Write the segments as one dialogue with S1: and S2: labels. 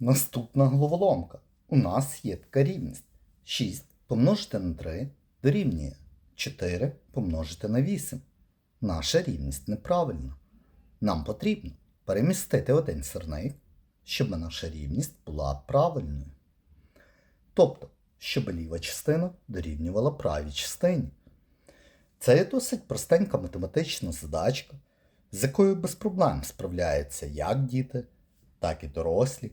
S1: Наступна головоломка. У нас є така рівність. 6 помножити на 3 дорівнює 4 помножити на 8. Наша рівність неправильна. Нам потрібно перемістити один сирник, щоб наша рівність була правильною. Тобто, щоб ліва частина дорівнювала правій частині. Це є досить простенька математична задачка, з якою без проблем справляються як діти, так і дорослі.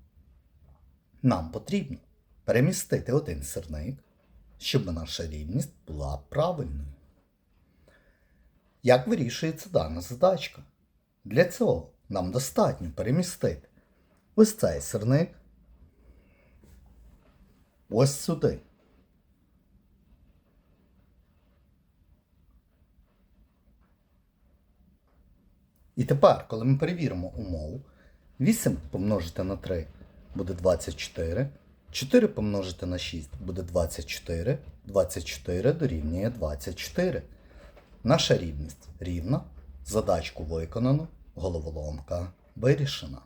S1: Нам потрібно перемістити один сирник, щоб наша рівність була правильною. Як вирішується дана задачка? Для цього нам достатньо перемістити ось цей сирник ось сюди. І тепер, коли ми перевіримо умову, 8 помножити на 3 буде 24, 4 помножити на 6 буде 24, 24 дорівнює 24. Наша рівність рівна, задачку виконано, головоломка вирішена.